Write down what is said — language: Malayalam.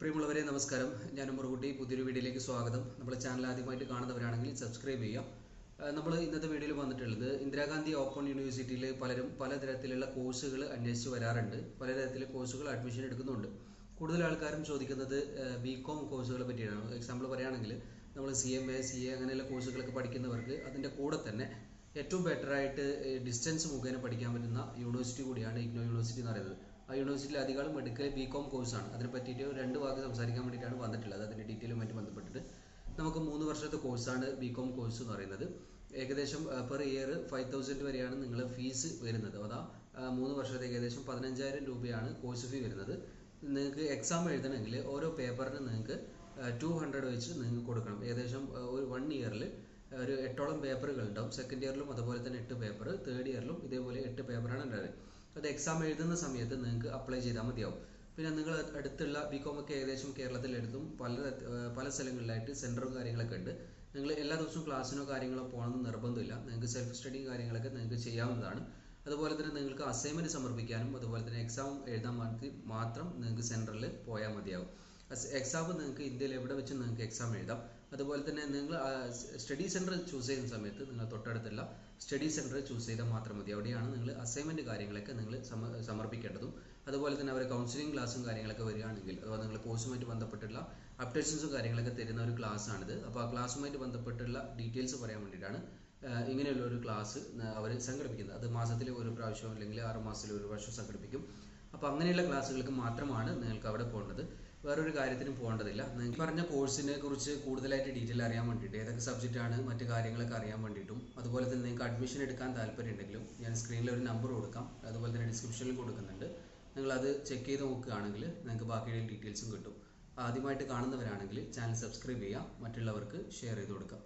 പ്രിയമുള്ളവരെ നമസ്കാരം. ഞാൻ മുറുകുട്ടി. പുതിയൊരു വീഡിയോയിലേക്ക് സ്വാഗതം. നമ്മുടെ ചാനൽ ആദ്യമായിട്ട് കാണുന്നവരാണെങ്കിൽ സബ്സ്ക്രൈബ് ചെയ്യാം നമ്മൾ ഇന്നത്തെ വീഡിയോയിൽ വന്നിട്ടുള്ളത് ഇന്ദിരാഗാന്ധി ഓപ്പൺ യൂണിവേഴ്സിറ്റിയിൽ പലരും പലതരത്തിലുള്ള കോഴ്സുകൾ അന്വേഷിച്ച് വരാറുണ്ട്. പലതരത്തിലെ കോഴ്സുകൾ അഡ്മിഷൻ എടുക്കുന്നുണ്ട്. കൂടുതൽ ആൾക്കാരും ചോദിക്കുന്നത് ബി കോം കോഴ്സുകളെ പറ്റിയാണ്. എക്സാമ്പിൾ പറയുകയാണെങ്കിൽ നമ്മൾ C M A C A അങ്ങനെയുള്ള കോഴ്സുകളൊക്കെ പഠിക്കുന്നവർക്ക് അതിന്റെ കൂടെ തന്നെ ഏറ്റവും ബെറ്ററായിട്ട് ഡിസ്റ്റൻസ് മുഖേന പഠിക്കാൻ പറ്റുന്ന യൂണിവേഴ്സിറ്റി കൂടിയാണ് ഇഗ്നോ യൂണിവേഴ്സിറ്റി എന്ന് പറയുന്നത്. യൂണിവേഴ്സിറ്റിയിൽ അധികം മെഡിക്കൽ ബി കോം കോഴ്സാണ് അതിനെ പറ്റിയിട്ട് രണ്ട് വാക്ക് സംസാരിക്കാൻ വേണ്ടിയിട്ടാണ് വന്നിട്ടുള്ളത്. അതിന്റെ ഡീറ്റെയിലുമായിട്ട് ബന്ധപ്പെട്ടിട്ട് നമുക്ക് മൂന്ന് വർഷത്തെ കോഴ്സാണ് ബി കോം കോഴ്സ് എന്ന് പറയുന്നത്. ഏകദേശം പെർ ഇയർ ഫൈവ് തൗസൻഡ് വരെയാണ് നിങ്ങൾ ഫീസ് വരുന്നത്. അതാ മൂന്ന് വർഷത്തെ ഏകദേശം പതിനഞ്ചായിരം രൂപയാണ് കോഴ്സ് ഫീ വരുന്നത്. നിങ്ങൾക്ക് എക്സാം എഴുതണമെങ്കിൽ ഓരോ പേപ്പറിന് നിങ്ങൾക്ക് ടു ഹൺഡ്രഡ് വെച്ച് നിങ്ങൾക്ക് കൊടുക്കണം. ഏകദേശം ഒരു വൺ ഇയറിൽ ഒരു എട്ടോളം പേപ്പറുകൾ ഉണ്ടാവും. സെക്കൻഡ് ഇയറിലും അതുപോലെ തന്നെ എട്ട് പേപ്പർ തേർഡ് ഇയറിലും ഇതേപോലെ എട്ട് പേപ്പറാണ് ഉണ്ടായത് അത് എക്സാം എഴുതുന്ന സമയത്ത് നിങ്ങൾക്ക് അപ്ലൈ ചെയ്താൽ മതിയാവും. പിന്നെ നിങ്ങൾ അടുത്തുള്ള ബി ഒക്കെ ഏകദേശം കേരളത്തിലെടുത്തും പല പല സ്ഥലങ്ങളിലായിട്ട് സെന്ററും കാര്യങ്ങളൊക്കെ ഉണ്ട്. നിങ്ങൾ എല്ലാ ദിവസവും ക്ലാസ്സിനോ കാര്യങ്ങളോ പോകണമെന്ന് നിർബന്ധമില്ല. നിങ്ങൾക്ക് സെൽഫ് സ്റ്റഡിയും കാര്യങ്ങളൊക്കെ നിങ്ങൾക്ക് ചെയ്യാവുന്നതാണ്. അതുപോലെ തന്നെ നിങ്ങൾക്ക് അസൈൻമെന്റ് സമർപ്പിക്കാനും അതുപോലെ തന്നെ എക്സാം എഴുതാൻ മാത്രം നിങ്ങൾക്ക് സെന്ററിൽ പോയാൽ മതിയാവും. എക്സാം നിങ്ങൾക്ക് ഇന്ത്യയിൽ എവിടെ വെച്ച് നിങ്ങൾക്ക് എക്സാം എഴുതാം. അതുപോലെ തന്നെ നിങ്ങൾ സ്റ്റഡി സെന്റർ ചൂസ് ചെയ്യുന്ന സമയത്ത് നിങ്ങൾ തൊട്ടടുത്തുള്ള സ്റ്റഡി സെന്റർ ചൂസ് ചെയ്താൽ മാത്രം മതി. അവിടെയാണ് നിങ്ങൾ അസൈൻമെന്റ് കാര്യങ്ങളൊക്കെ നിങ്ങൾ സമർപ്പിക്കേണ്ടതും. അതുപോലെ തന്നെ അവർ കൗൺസിലിംഗ് ക്ലാസ്സും കാര്യങ്ങളൊക്കെ വരികയാണെങ്കിൽ അഥവാ നിങ്ങൾ കോഴ്സുമായിട്ട് ബന്ധപ്പെട്ടുള്ള അപ്ഡേഷൻസും കാര്യങ്ങളൊക്കെ തരുന്ന ഒരു ക്ലാസ് ആണിത്. അപ്പോൾ ആ ക്ലാസ്സുമായിട്ട് ബന്ധപ്പെട്ടുള്ള ഡീറ്റെയിൽസ് പറയാൻ വേണ്ടിയിട്ടാണ് ഇങ്ങനെയുള്ള ഒരു ക്ലാസ് അവർ സംഘടിപ്പിക്കുന്നത്. അത് മാസത്തിൽ ഒരു പ്രാവശ്യം അല്ലെങ്കിൽ ആറ് മാസത്തിൽ ഒരു പ്രാവശ്യം സംഘടിപ്പിക്കും. അപ്പോൾ അങ്ങനെയുള്ള ക്ലാസ്സുകൾക്ക് മാത്രമാണ് നിങ്ങൾക്ക് അവിടെ പോകേണ്ടത്. വേറൊരു കാര്യത്തിനും പോകേണ്ടതില്ല. നിങ്ങൾ പറഞ്ഞ കോഴ്സിനെ കുറിച്ച് കൂടുതലായിട്ട് ഡീറ്റെയിൽ അറിയാൻ വേണ്ടിയിട്ട് ഏതൊക്കെ സബ്ജക്റ്റ് ആണ് മറ്റു കാര്യങ്ങളൊക്കെ അറിയാൻ വേണ്ടിയിട്ടും അതുപോലെ തന്നെ നിങ്ങൾക്ക് അഡ്മിഷൻ എടുക്കാൻ താല്പര്യമുണ്ടെങ്കിലും ഞാൻ സ്ക്രീനിൽ ഒരു നമ്പർ കൊടുക്കാം. അതുപോലെ തന്നെ ഡിസ്ക്രിപ്ഷനിൽ കൊടുക്കുന്നുണ്ട്. അത് ചെക്ക് ചെയ്ത് നോക്കുകയാണെങ്കിൽ നിങ്ങൾക്ക് ബാക്കിയുള്ള ഡീറ്റെയിൽസും കിട്ടും. ആദ്യമായിട്ട് കാണുന്നവരാണെങ്കിൽ ചാനൽ സബ്സ്ക്രൈബ് ചെയ്യാം മറ്റുള്ളവർക്ക് ഷെയർ ചെയ്ത് കൊടുക്കാം.